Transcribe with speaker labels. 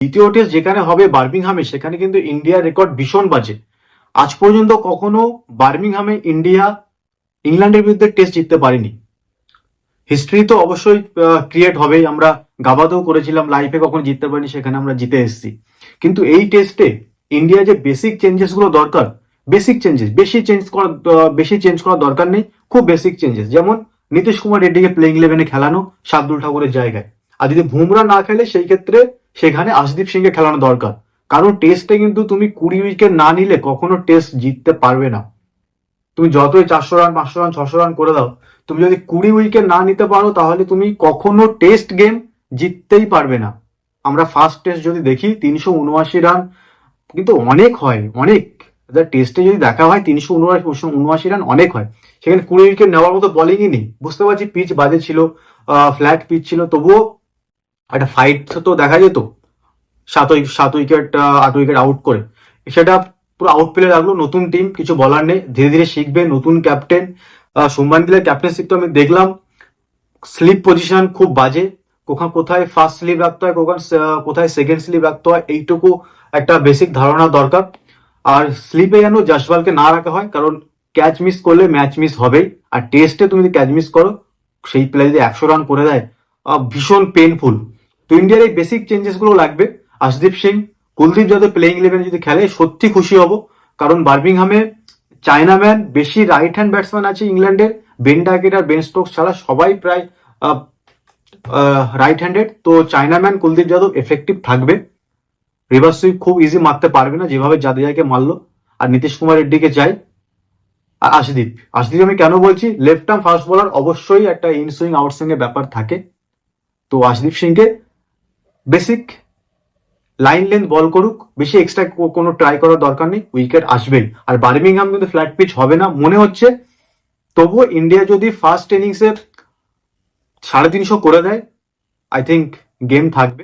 Speaker 1: দ্বিতীয় টেস্ট যেখানে হবে বার্মিংহামে, সেখানে কিন্তু ইন্ডিয়ার রেকর্ড ভীষণ বাজে। আজ পর্যন্ত কখনো বার্মিংহামে ইন্ডিয়া ইংল্যান্ডের বিরুদ্ধে টেস্ট জিততে পারেনি। হিস্ট্রি তো অবশ্যই ক্রিয়েট হবেই। আমরা গাবাতেও করেছিলাম লাইফে কখনো জিততে পারিনি, সেখানে আমরা জিতে এসেছি। কিন্তু এই টেস্টে ইন্ডিয়া যে বেসিক চেঞ্জেসগুলো দরকার বেসিক চেঞ্জেস বেশি চেঞ্জ করা বেশি চেঞ্জ করার দরকার নেই, খুব বেসিক চেঞ্জেস যেমন নীতিশ কুমার রেড্ডিকে প্লেইং ইলেভেনে খেলানো শার্দুল ঠাকুরের জায়গায়। আর যদি বুমরা না খেলে, সেই ক্ষেত্রে সেখানে আশদীপ সিংকে খেলানো দরকার। কারণ টেস্টে কিন্তু তুমি কুড়ি উইকেট না নিলে কখনো টেস্ট জিততে পারবে না। তুমি যতই চারশো রান, পাঁচশো রান, ছশো রান করে দাও, তুমি যদি কুড়ি উইকেট না নিতে পারো, তাহলে তুমি কখনো টেস্ট গেম জিততেই পারবে না। আমরা ফার্স্ট টেস্ট যদি দেখি, তিনশো উনআশি রান কিন্তু অনেক হয়, অনেক। টেস্টে যদি দেখা হয়, তিনশো উনআশি উনআশি রান অনেক হয়। সেখানে কুড়ি উইকেট নেওয়ার মতো বলিংই নেই। বুঝতে পারছি পিচ বাজে ছিল ফ্ল্যাট পিচ ছিল, তবুও একটা ফাইট তো দেখা যেত। সাত সাত উইকেট আট উইকেট আউট করে। সেটা পুরো আউট পেলে লাগল, নতুন টিম কিছু বলার নেই। ধীরে ধীরে শিখবে, নতুন ক্যাপ্টেন সুমান গিলের ক্যাপ্টেনশিপ তো আমি দেখলাম। স্লিপ পজিশন খুব বাজে। কোথাও কোথায় ফার্স্ট স্লিপ রাখতে হয় কোথায় কোথায় সেকেন্ড স্লিপ রাখতে হয়, এইটুকু একটা বেসিক ধারণা দরকার। আর স্লিপে যেন জাসওয়ালকে না রাখা হয়, কারণ ক্যাচ মিস করলে ম্যাচ মিস হবেই। আর টেস্টে তুমি যদি ক্যাচ মিস করো, সেই প্লেয়ার যদি একশো রান করে দেয় ভীষণ পেনফুল তো ইন্ডিয়ার এই বেসিক চেঞ্জেসগুলো লাগবে। আশদীপ সিং কুলদীপ যাদব প্লেইং ইলেভেন যদি খেলে, সত্যি খুশি হব। কারণ বার্মিংহামে চায়নাম্যান বেশি রাইট হ্যান্ড ব্যাটসম্যান আছে ইংল্যান্ডের বেন ডাকেট আর বেন স্টোকস ছাড়া সবাই প্রায় রাইট হ্যান্ডেড তো চায়নাম্যান কুলদীপ যাদব এফেক্টিভ থাকবে। রিভার্স সুইপ খুব ইজি মারতে পারবে না, যেভাবে জাদেজাকে মারলো। আর নীতিশ কুমার রেড্ডিকে যাই। আর আশদীপ আশদীপ আমি কেন বলছি? লেফট আর্ম ফাস্ট বোলার অবশ্যই একটা ইন সুইং আউট এর ব্যাপার থাকে। তো আশদীপ সিংকে বেসিক লাইন লেন্থ বল করুক, বেশি এক্সট্রা কোনো ট্রাই করার দরকার নেই উইকেট আসবেই। আর বার্মিংহাম কিন্তু ফ্ল্যাট পিচ হবে না। মনে হচ্ছে, তবুও ইন্ডিয়া যদি ফার্স্ট ইনিংসের সাড়ে তিনশো করে দেয় আই থিঙ্ক গেম থাকবে।